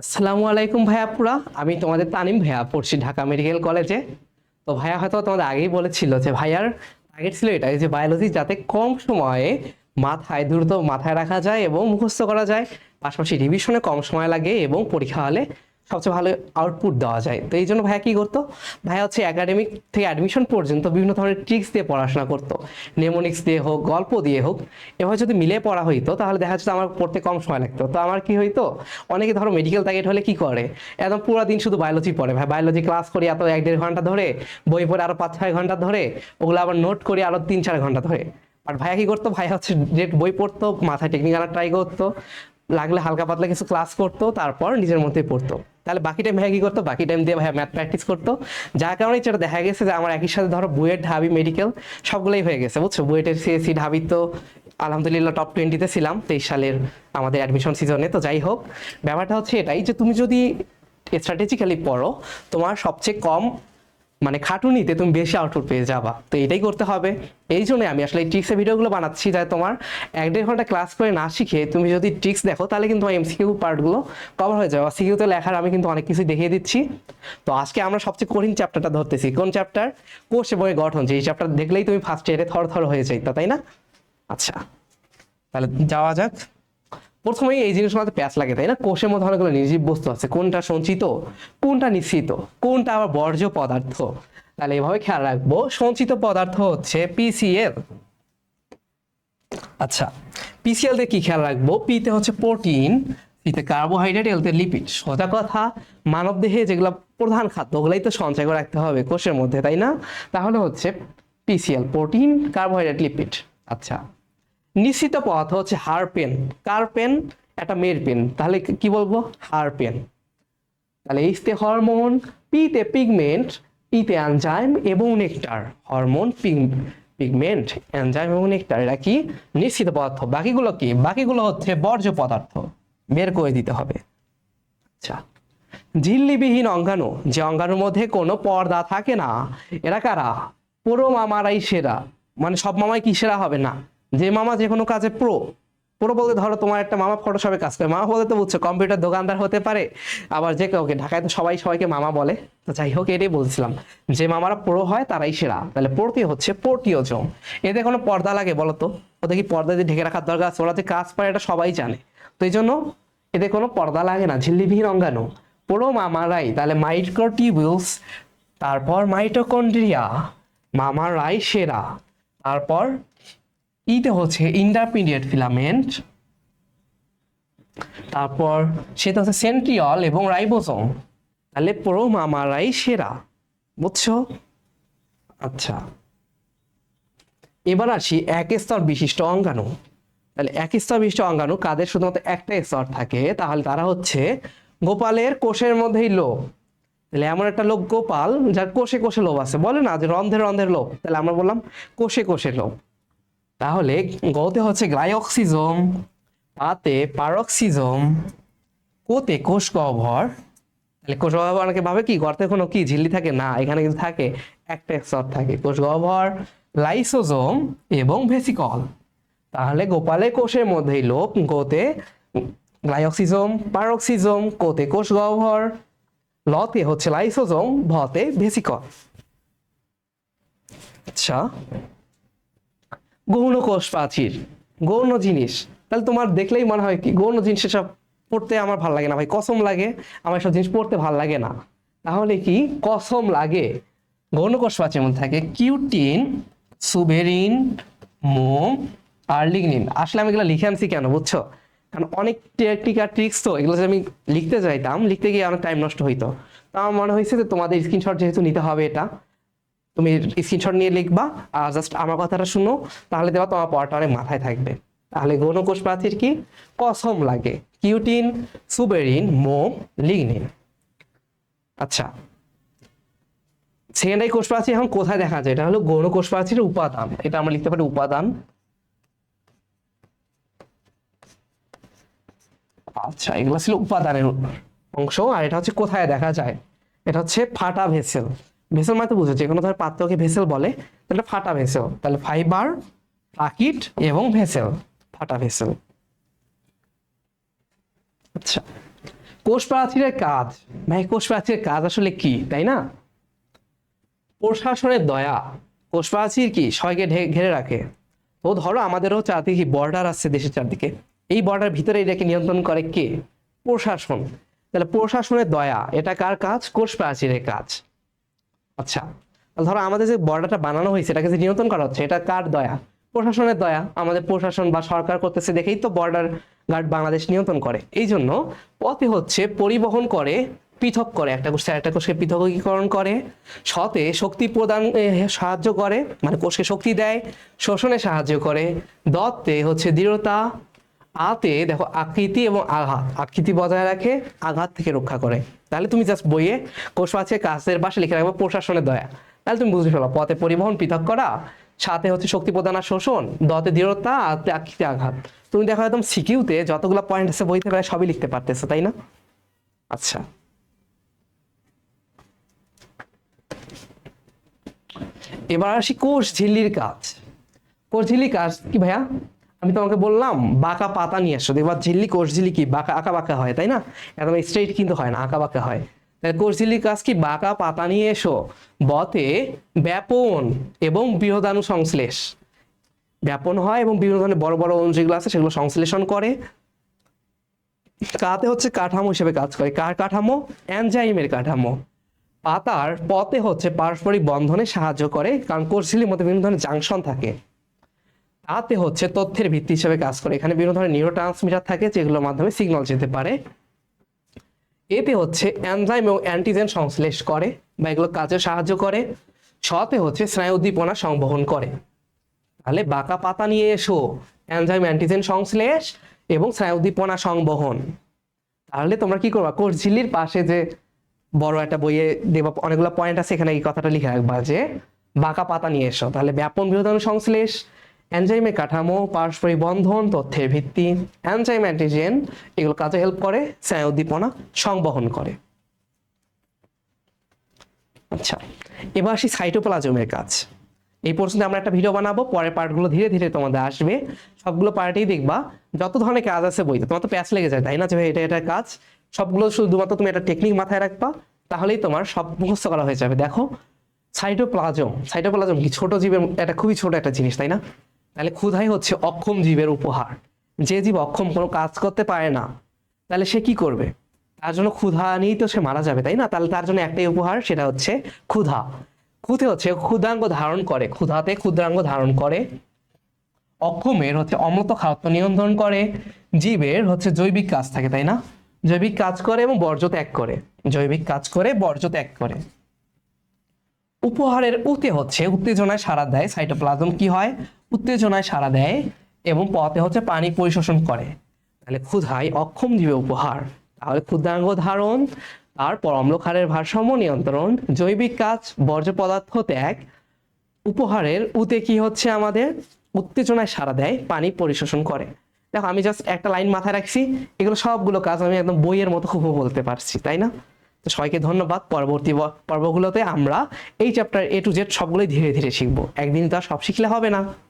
আসসালামু আলাইকুম ভাইয়া পুরা। আমি তোমাদের তানিম ভাইয়া, পড়ছি ঢাকা মেডিকেল কলেজে। তো ভাইয়া হয়তো তোমাদের আগেই বলেছিল যে ভাইয়ার টার্গেট ছিল এটা যে বায়োলজি যাতে কম সময়ে মাথায় দ্রুত মাথায় রাখা যায় এবং মুখস্থ করা যায়। পাশাপাশি রিভিশনে কম সময় লাগে এবং পরীক্ষা হলে সবচেয়ে ভালো আউটপুট দেওয়া যায়। তো এই জন্য ভাইয়া কি করতো? ভাইয়া হচ্ছে একাডেমিক থেকে অ্যাডমিশন পর্যন্ত বিভিন্ন ধরনের ট্রিক্স দিয়ে পড়াশোনা করতো। নেমোনিক্স দিয়ে হোক, গল্প দিয়ে হোক, এভাবে যদি মিলে পড়া হইতো, তাহলে দেখা যেত আমার পড়তে কম সময় লাগতো। তো আমার কি হইতো? অনেকে ধরো মেডিকেল টার্গেট হলে কি করে? একদম পুরো দিন শুধু বায়োলজি পড়ে। ভাই বায়োলজি ক্লাস করি এত এক দেড় ঘণ্টা ধরে, বই পড়ে আরও পাঁচ ছয় ঘণ্টা ধরে, ওগুলো আবার নোট করি আরও তিন চার ঘণ্টা ধরে। আর ভাইয়া কি করতো? ভাইয়া হচ্ছে যে বই পড়তো, মাথায় টেকনিক্যাল ট্রাই করতো, লাগলে হালকা পাতলা কিছু ক্লাস করতো, তারপর নিজের মধ্যে পড়তো। তাহলে বাকি টাইম ভাইয়া কি করতো? বাকি টাইম দিয়ে ভাই ম্যাথ প্র্যাকটিস করতো। যার কারণে যেটা দেখা গেছে যে আমার একই সাথে ধরো বুয়েট, ঢাবি মেডিকেল সবগুলোই হয়ে গেছে, বুঝছ? বুয়েটের সিএসি ঢাবি তো আলহামদুলিল্লাহ টপ টোয়েন্টিতে ছিলাম, তেইশ সালের আমাদের অ্যাডমিশন সিজনে তো যাই হোক, ব্যাপারটা হচ্ছে এটাই যে তুমি যদি স্ট্র্যাটেজিক্যালি পড়ো, তোমার সবচেয়ে কম মানে খাটুনিতে তুমি বেশি আউটপুট পেয়ে যাবা। তো এটাই করতে হবে। এই জন্য আমি আসলে এই ট্রিক্সের ভিডিওগুলো বানাচ্ছি যাতে তোমার এক দেড় ঘণ্টা ক্লাস করে না শিখে তুমি যদি ট্রিক্স দেখো, তাহলে কিন্তু তোমার এমসিকিউ পার্টগুলো কভার হয়ে যাবে। সিকিউতে লেখার আমি কিন্তু অনেক কিছু দেখিয়ে দিচ্ছি। তো আজকে আমরা সবচেয়ে কঠিন চ্যাপ্টারটা ধরতেছি। কোন চ্যাপ্টার এবং এর গঠন। যে এই চ্যাপ্টার দেখলেই তুমি ফার্স্ট ইয়ারে থর থর হয়ে যাইতা, তাই না? আচ্ছা তাহলে যাওয়া যাক। প্রথমেই এই জিনিসগুলোতে প্যাচ লাগে, তাই না? কোষের মধ্যে অনেকগুলো নির্জীব বস্তু আছে। কোনটা সঞ্চিত? কোনটা নিশ্চিত কোনটা আবার বর্জ্য পদার্থ? তাহলে এভাবে খেয়াল রাখব। সঞ্চিত পদার্থ হচ্ছে পিসিএল আচ্ছা পিসিএল তে কি খেয়াল রাখব? পিতে হচ্ছে প্রোটিন সিতে কার্বোহাইড্রেট এলতে লিপিড সোজা কথা, মানব দেহে যেগুলো প্রধান খাদ্য, ওগুলাই তো সঞ্চয় করে রাখতে হবে কোষের মধ্যে, তাই না? তাহলে হচ্ছে পিসিএল প্রোটিন কার্বোহাইড্রেট লিপিড আচ্ছা নিশ্চিত পদার্থ হচ্ছে হার পেন। কার পেন? একটা মেয়ের পেন। তাহলে কি বলব? Her pen. তাহলে এইচতে হরমোন পিতে পিগমেন্ট পিতে অ্যানজাইম এবং নেকটার হরমোন পিগমেন্ট অ্যানজাইম এবং নেকটার এরা কি? নিশ্চিত পদার্থ। বাকিগুলো কি? বাকিগুলো হচ্ছে বর্জ্য পদার্থ। বের করে দিতে হবে। আচ্ছা। ঝিল্লিবিহীন অঙ্গাণু। যে অঙ্গাণুর মধ্যে কোনো পর্দা থাকে না, এরা কারা? পুরো মামারাই সেরা। মানে সব মামাই কি সেরা হবে? না। যে মামা যে কোনো কাজে প্রো পুরো বলতে ধরো তোমার একটা মামা ফটোশপে কাজ করে। মামা বলতে তো বুঝছ কম্পিউটার দোকানদার হতে পারে, আবার যে কাউকে, ঢাকায় তো সবাই সবাইকে মামা বলে। তো যাই হোক, এটাই বলছিলাম। যে মামারা প্রো হয়, তারাই সেরা। তাহলে প্রোটি হচ্ছে পোর্টিওজম। এতে কোনো পর্দা লাগে বলো তো? ওদের কি পর্দা দিয়ে ঢেকে রাখার দরকার আছে? ওরা যে কাজ পারে, এটা সবাই জানে। তো এই জন্য এতে কোনো পর্দা লাগে না, ঝিল্লিবিহীন অঙ্গাণু। পুরো মামারাই, তাহলে মাইক্রোটিউবিউলস তারপর মাইটোকন্ড্রিয়া মামারাই সেরা। তারপর ইতে হচ্ছে ইন্টারপিডিয়েট ফিলামেন্ট, তারপর সেটা হচ্ছে সেন্ট্রিয়ল এবং রাইবোসোম তাহলে পুরো মামারাই সেরা, বুঝছ? আচ্ছা। এবার আসি এক স্তর বিশিষ্ট অঙ্গাণু। তাহলে এক স্তর বিশিষ্ট অঙ্গাণু কাদের শুধুমাত্র একটা স্তর থাকে? তাহলে তারা হচ্ছে গোপালের কোষের মধ্যেই লোভ তাহলে এমন একটা লোক গোপাল, যার কোষে কোষে লোভ আছে। বলে না যে রন্ধের রন্ধের লোভ তাহলে আমরা বললাম কোষে কোষে লোভ তাহলে গতে হচ্ছে গ্লাইঅক্সিজম, পাতে পারক্সিজম, কোতে কোষ গহ্বর। তাহলে কোষ গহ্বর অনেকে ভাবে কি? গর্তে কোনো কি? ঝিল্লি থাকে? না, এখানে কিন্তু থাকে একটা স্তর থাকে। কোষ গহ্বর, লাইসোজোম এবং ভেসিকল। তাহলে গোপালে কোষের মধ্যেই লোপ, গোতে গ্লাইঅক্সিজম, পারক্সিজম, কোতে কোষ গহ্বর, লতে হচ্ছে লাইসোজোম, ভতে ভেসিকল। আচ্ছা গৌণ কোষ প্রাচীর গৌণ জিনিস। তাহলে তোমার দেখলেই মনে হয় কি, গৌণ জিনিস সব পড়তে আমার ভালো লাগে না ভাই। কসম লাগে, আমার সব জিনিস পড়তে ভালো লাগে না। তাহলে কি, কসম লাগে। গৌণ কোষ প্রাচীর মধ্যে থাকে কিউটিন, সুবেরিন, মোম আর লিগনিন। আসলে আমি এগুলো লিখে আনছি কেন, বুঝছ? কারণ অনেক টেকনিক ট্রিক্স তো, এগুলো আমি লিখতে চাইতাম লিখতে গিয়ে অনেক টাইম নষ্ট হইতো। তা আমার মনে হয়েছে যে তোমাদের স্ক্রিনশট যেহেতু নিতে হবে এটা তুমি স্ক্রিনশট নিয়ে লিখবা, আর জাস্ট আমার কথাটা শুনো, তাহলে দেবা তোমার পড়াটা অনেক মাথায় থাকবে। তাহলে গৌণকোষ প্রাচীর কি? কসম লাগে। কিউটিন, সুবেরিন, মোম, লিগনিন। আচ্ছা। সেকেন্ডারি কোষ প্রাচীর এখন কোথায় দেখা যায়? এটা হলো গৌণ কোষ প্রাচীরের উপাদান। এটা আমরা লিখতে পারি উপাদান। আচ্ছা এগুলো ছিল উপাদানের অংশ, আর এটা হচ্ছে কোথায় দেখা যায়? এটা হচ্ছে ফাটা ভেসেল। ভেসেল মানে তো বুঝো, যে কোনো ধরনের পাত্রকে ভেসেল বলে, তাহলে ফাটা ভেসেল। তাহলে ফাইবার প্লাকিট এবং ভেসেল, ফাটা ভেসেল। আচ্ছা কোষ প্রাচীরের কাজ। ভাই, কোষ প্রাচীরের কাজ আসলে কি, তাই না? প্রশাসনের দয়া। কোষ প্রাচীর কি? সবাইকে ঘিরে রাখে। তো ধরো আমাদেরও চারদিকে বর্ডার আছে দেশের চারদিকে। এই বর্ডার ভিতরে এটাকে নিয়ন্ত্রণ করে কে? প্রশাসন। তাহলে প্রশাসনের দয়া, এটা কার কাজ? কোষ প্রাচীরের কাজ। আচ্ছা ধরো আমাদের যে বর্ডারটা বানানো হয়েছে, এটাকে যে নিয়ন্ত্রণ করা হচ্ছে, এটা কার দয়া? প্রশাসনের দয়া, আমাদের প্রশাসন বা সরকার করতেছে দেখেই তো বর্ডার গার্ড বাংলাদেশ নিয়ন্ত্রণ করে। এই জন্য পথে হচ্ছে পরিবহন করে, পৃথক করে, একটা কোষ একটা কোষকে পৃথকীকরণ করে, সতে শক্তি প্রদান সাহায্য করে মানে কোষকে শক্তি দেয়, শোষণে সাহায্য করে, দত্তে হচ্ছে দৃঢ়তা আতে দেখো আকৃতি এবং আঘাত। আকৃতি বজায় রাখে, আঘাত থেকে রক্ষা করে। তাহলে তুমি জাস্ট বইয়ে কোষ আছে, কাজের পাশে লিখে রাখব প্রশাসনের দয়া। তাহলে তুমি বুঝতে পারো পথে পরিবহন, পৃথক করা, সাথে হচ্ছে শক্তি প্রদান আর শোষণ, দতে দৃঢ়তা আতে আকৃতি আঘাত। তুমি দেখো একদম সিকিউতে যতগুলো পয়েন্ট আছে, বইতে প্রায় সবই লিখতে পারতেছো, তাই না? আচ্ছা। এবার আসি কোষ ঝিল্লির কাজ। কোষ ঝিল্লির কাজ কি ভাইয়া? আমি তোমাকে বললাম, বাঁকা পাতা নিয়ে এসো দেখবা ঝিল্লি, কোষ ঝিল্লি কি? বাঁকা, আঁকা বাঁকা হয়, তাই না? একদম স্ট্রেট কিন্তু হয় না, আঁকা বাঁকা হয়। কোষ ঝিল্লির কাজ কি? বাঁকা পাতা নিয়ে এসো। বতে ব্যাপন এবং বৃহদাণু সংশ্লেষ। ব্যাপন হয় এবং বিভিন্ন ধরনের বড় বড় অণু যেগুলো আছে, সেগুলো সংশ্লেষণ করে। কাতে হচ্ছে কাঠামো হিসেবে কাজ করে। কার কাঠামো? অ্যানজাইমের কাঠামো। পাতার পথে হচ্ছে পারস্পরিক বন্ধনে সাহায্য করে, কারণ কোষঝিল্লির মধ্যে বিভিন্ন ধরনের জাংশন থাকে। তাতে হচ্ছে তথ্যের ভিত্তি হিসেবে কাজ করে। এখানে বিভিন্ন ধরনের নিউরো ট্রান্সমিটার থাকে, যেগুলোর মাধ্যমে সিগন্যাল যেতে পারে। এতে হচ্ছে এনজাইম এবং অ্যান্টিজেন সংশ্লেষ করে বা এগুলো কাজে সাহায্য করে। সতে হচ্ছে স্নায়ু উদ্দীপনা সংবহন করে। তাহলে বাঁকা পাতা নিয়ে এসো অ্যানজাইম অ্যান্টিজেন সংশ্লেষ এবং স্নায়ু উদ্দীপনা সংবহন। তাহলে তোমরা কি করবা? কোষ ঝিল্লির পাশে যে বড় একটা বইয়ে দেবা, অনেকগুলো পয়েন্ট আছে, এখানে এই কথাটা লিখে রাখবা যে, বাঁকা পাতা নিয়ে এসো। তাহলে ব্যাপন বৃহদাণু সংশ্লেষ এনজাইমের কাঠামো, পারস্পরিক বন্ধন, তথ্যের ভিত্তি, এনজাইম অ্যান্টিজেন, এগুলো কাজে হেল্প করে, স্নায়ু উদ্দীপনা সংবহন করে। আচ্ছা এবার আসি সাইটোপ্লাজমের কাজ। এই পর্যন্ত আমরা একটা ভিডিও বানাবো, পরের পার্টগুলো ধীরে ধীরে তোমাদের আসবে। সবগুলো পার্টেই দেখবা, যত ধরনের কাজ আছে বইতে, তোমার তো প্যাচ লেগে যায়, তাই না? যে ভাই, এটা এটা কাজ। সবগুলো শুধুমাত্র তুমি একটা টেকনিক মাথায় রাখবা, তাহলেই তোমার সব মুখস্থ করা হয়ে যাবে। দেখো সাইটোপ্লাজম সাইটোপ্লাজম কি? ছোট জীবের, এটা খুবই ছোট একটা জিনিস, তাই না? তাহলে ক্ষুধাই হচ্ছে অক্ষম জীবের উপহার। যে জীব অক্ষম, কোনো কাজ করতে পারে না, তাহলে সে কি করবে? তার জন্য ক্ষুধা নিয়েই তো সে মারা যাবে, তাই না? তাহলে তার জন্য একটাই উপহার, সেটা হচ্ছে ক্ষুধা। ক্ষুধে হচ্ছে ক্ষুদ্রাঙ্গ ধারণ করে, ক্ষুধাতে ক্ষুদ্রাঙ্গ ধারণ করে। অক্ষমের হচ্ছে অমৃত খাদ্য নিয়ন্ত্রণ করে, জীবের হচ্ছে জৈবিক কাজ থাকে, তাই না? জৈবিক কাজ করে এবং বর্জ্য ত্যাগ করে। জৈবিক কাজ করে, বর্জ্য ত্যাগ করে। উপহারের উতে হচ্ছে, উত্তেজনায় সাড়া দেয় সাইটোপ্লাজম কি হয়? উত্তেজনায় সাড়া দেয় এবং পথে হচ্ছে পানি পরিশোষণ করে। তাহলে ক্ষুধায় অক্ষম জীবে উপহার। তাহলে ক্ষুদ্রাঙ্গ ধারণ তারপর অম্লক্ষারের ভারসাম্য নিয়ন্ত্রণ, জৈবিক কাজ, বর্জ্য পদার্থ ত্যাগ, উপহারের উতে কি হচ্ছে আমাদের? উত্তেজনায় সাড়া দেয়, পানি পরিশোষণ করে। দেখো, আমি জাস্ট একটা লাইন মাথায় রাখছি, এগুলো সবগুলো কাজ আমি একদম বইয়ের মতো খুব বলতে পারছি, তাই না? তো সবাইকে ধন্যবাদ, পরবর্তী পর্বগুলোতে আমরা এই চ্যাপ্টার এ টু জেড সবগুলোই ধীরে ধীরে শিখব। একদিন তো আর সব শিখলে হবে না।